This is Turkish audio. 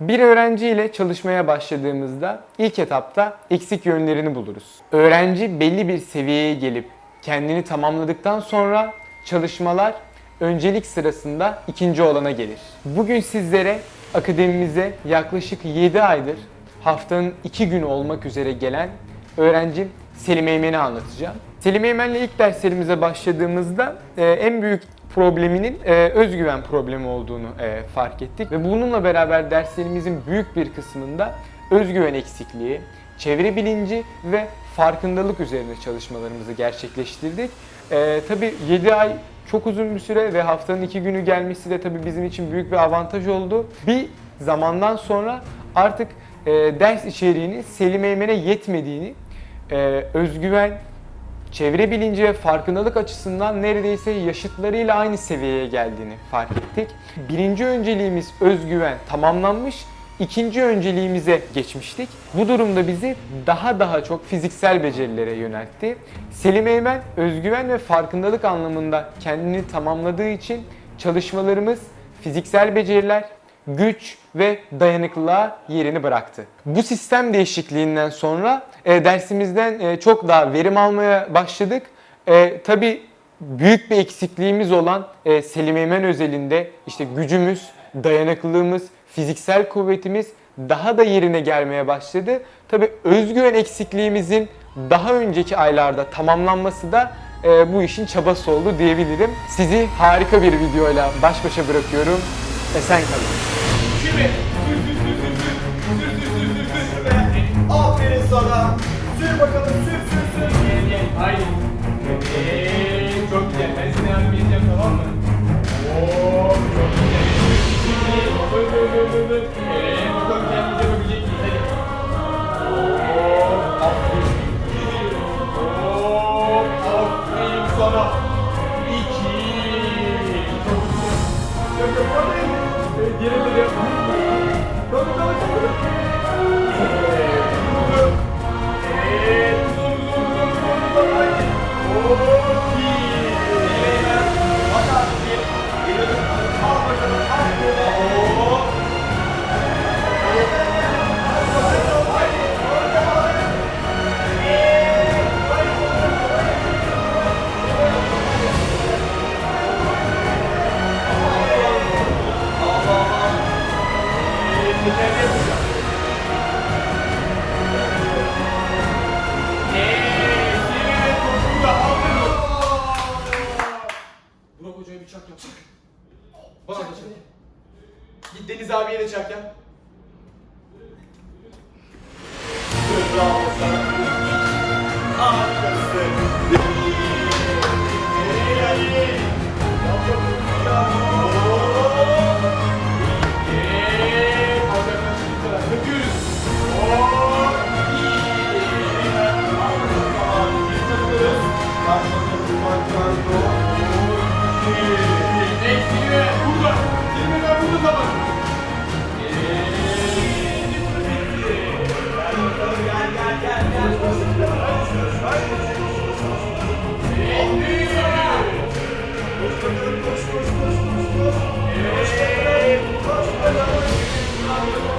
Bir öğrenci ile çalışmaya başladığımızda ilk etapta eksik yönlerini buluruz. Öğrenci belli bir seviyeye gelip kendini tamamladıktan sonra çalışmalar öncelik sırasında ikinci olana gelir. Bugün sizlere akademimize yaklaşık 7 aydır haftanın 2 günü olmak üzere gelen öğrencim Selim Eymen'i anlatacağım. Selim Eymen'le ilk derslerimize başladığımızda e, en büyük probleminin e, özgüven problemi olduğunu e, fark ettik ve bununla beraber derslerimizin büyük bir kısmında özgüven eksikliği, çevre bilinci ve farkındalık üzerine çalışmalarımızı gerçekleştirdik. E, tabii 7 ay çok uzun bir süre ve haftanın 2 günü gelmesi de tabii bizim için büyük bir avantaj oldu. Bir zamandan sonra artık e, ders içeriğinin Selim Eymen'e yetmediğini, e, özgüven, çevre bilinci ve farkındalık açısından neredeyse yaşıtlarıyla aynı seviyeye geldiğini fark ettik. Birinci önceliğimiz özgüven tamamlanmış, ikinci önceliğimize geçmiştik. Bu durumda bizi daha daha çok fiziksel becerilere yöneltti. Selim Eymen özgüven ve farkındalık anlamında kendini tamamladığı için çalışmalarımız fiziksel beceriler, güç ve dayanıklılığa yerini bıraktı. Bu sistem değişikliğinden sonra e, dersimizden e, çok daha verim almaya başladık. E, Tabi büyük bir eksikliğimiz olan e, Selim Eymen özelinde işte gücümüz, dayanıklılığımız, fiziksel kuvvetimiz daha da yerine gelmeye başladı. Tabi özgüven eksikliğimizin daha önceki aylarda tamamlanması da e, bu işin çabası oldu diyebilirim. Sizi harika bir videoyla baş başa bırakıyorum. Esen kalın. Şimdi. Aferin sana. Sür bakalım sür sür sür. Gel gel. Haydi. Eee, çok güzel. Ben seni yardım edeceğim tamam mı? Oo, çok güzel. Bık bık bık bık bık. Eee, bakalım kendimize yapabilecek miyiz? Hadi. Oo, aferin. Oo, aferin sana. İki. Çok güzel. Çok güzel. Bana da çak. Git Deniz abiye de çak yap. Bravo Koş koş koş